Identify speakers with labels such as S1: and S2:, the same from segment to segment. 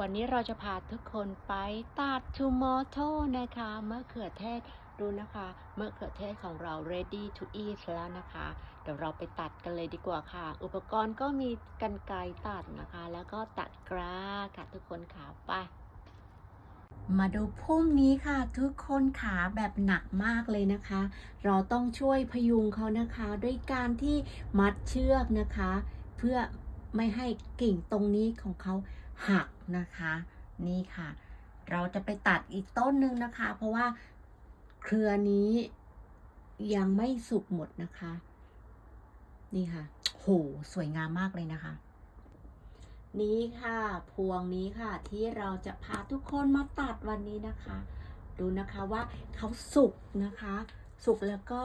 S1: วันนี้เราจะพาทุกคนไปตัดทูมอโตนะคะมะเขือเทศดูนะคะมะเขือเทศของเรา ready to eat แล้วนะคะ เดี๋ยวเราไปตัดกันเลยดีกว่าค่ะ อุปกรณ์ก็มีกันไกรตัดนะคะ แล้วก็ตัดกราค่ะทุกคนขาไปมาดูพุ่มนี้ค่ะ ทุกคนขาแบบหนักมากเลยนะคะ เราต้องช่วยพยุงเขานะคะ ด้วยการที่มัดเชือกนะคะ เพื่อไม่ให้กิ่งตรงนี้ของเขา หักนะคะ นี่ค่ะ เราจะไปตัดอีกต้นหนึ่งนะคะ เพราะว่าเครือนี้ยังไม่สุกหมดนะคะ นี่ค่ะ โห สวยงามมากเลยนะคะ นี้ค่ะ พวงนี้ค่ะ ที่เราจะพาทุกคนมาตัดวันนี้นะคะ ดูนะคะว่าเขาสุกนะคะ สุกแล้วก็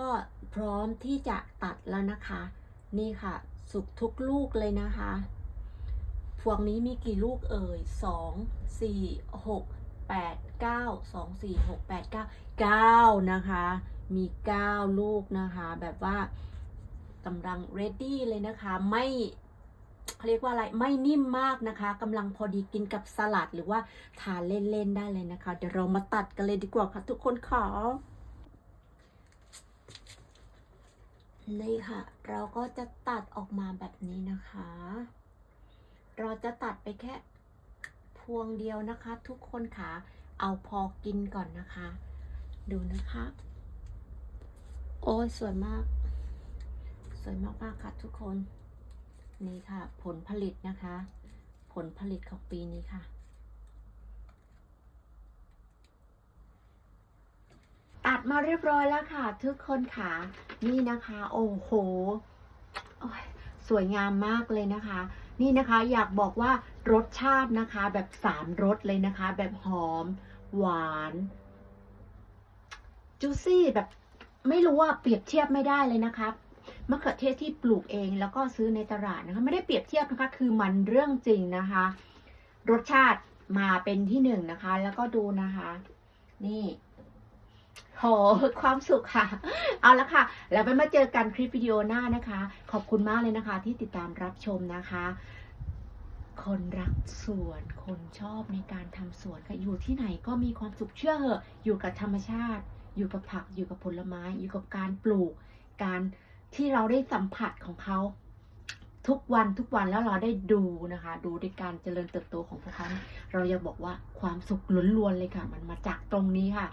S1: พร้อมที่จะตัดแล้วนะคะ นี่ค่ะ สุกทุกลูกเลยนะคะ พวงนี้มีกี่ลูกเอ่ยสองสี่หกแปดเก้าสองสี่หกแปดเก้าเก้านะคะ มีเก้าลูกนะคะ แบบว่ากำลัง ready เลยนะคะ ไม่เขาเรียกว่าอะไร ไม่นิ่มมากนะคะกำลังพอดีกินกับสลัดหรือว่าทานเล่น ๆ ได้เลยนะคะ เดี๋ยวเรามาตัดกันเลยดีกว่าค่ะทุกคนขอนี่ค่ะ เราก็จะตัดออกมาแบบนี้นะคะ เราจะตัดไปแค่พวงเดียวนะคะ ทุกคนค่ะ เอาพอกินก่อนนะคะ ดูนะคะ โอ้ยสวยมาก สวยมากๆค่ะทุกคน นี่ค่ะ ผลผลิตนะคะ ผลผลิตของปีนี้ค่ะตัดมาเรียบร้อยแล้วค่ะ ทุกคนค่ะ นี่นะคะ โอ้โหโสวยงามมากเลยนะคะ นี่นะคะอยากบอกว่ารสชาตินะคะแบบสามรสเลยนะคะ แบบหอม หวานจูซี่แบบไม่รู้ว่าเปรียบเทียบไม่ได้เลยนะคะมะเขือเทศที่ปลูกเองแล้วก็ซื้อในตลาดนะคะ ไม่ได้เปรียบเทียบนะคะ คือมันเรื่องจริงนะคะ รสชาติมาเป็นที่หนึ่งนะคะ แล้วก็ดูนะคะ นี่ โหความสุขค่ะ เอาละค่ะ แล้วไปมาเจอกันคลิปวิดีโอหน้านะคะ ขอบคุณมากเลยนะคะ ที่ติดตามรับชมนะคะ คนรักสวน คนชอบในการทำสวนค่ะ อยู่ที่ไหนก็มีความสุขเชื่อเหอะ อยู่กับธรรมชาติ อยู่กับผัก อยู่กับผลไม้ อยู่กับการปลูก การที่เราได้สัมผัสของเขาทุกวันทุกวันแล้วเราได้ดูนะคะ ดูในการเจริญเติบโตของพวกเขาเราอยากบอกว่าความสุขล้วนๆเลยค่ะ มันมาจากตรงนี้ค่ะ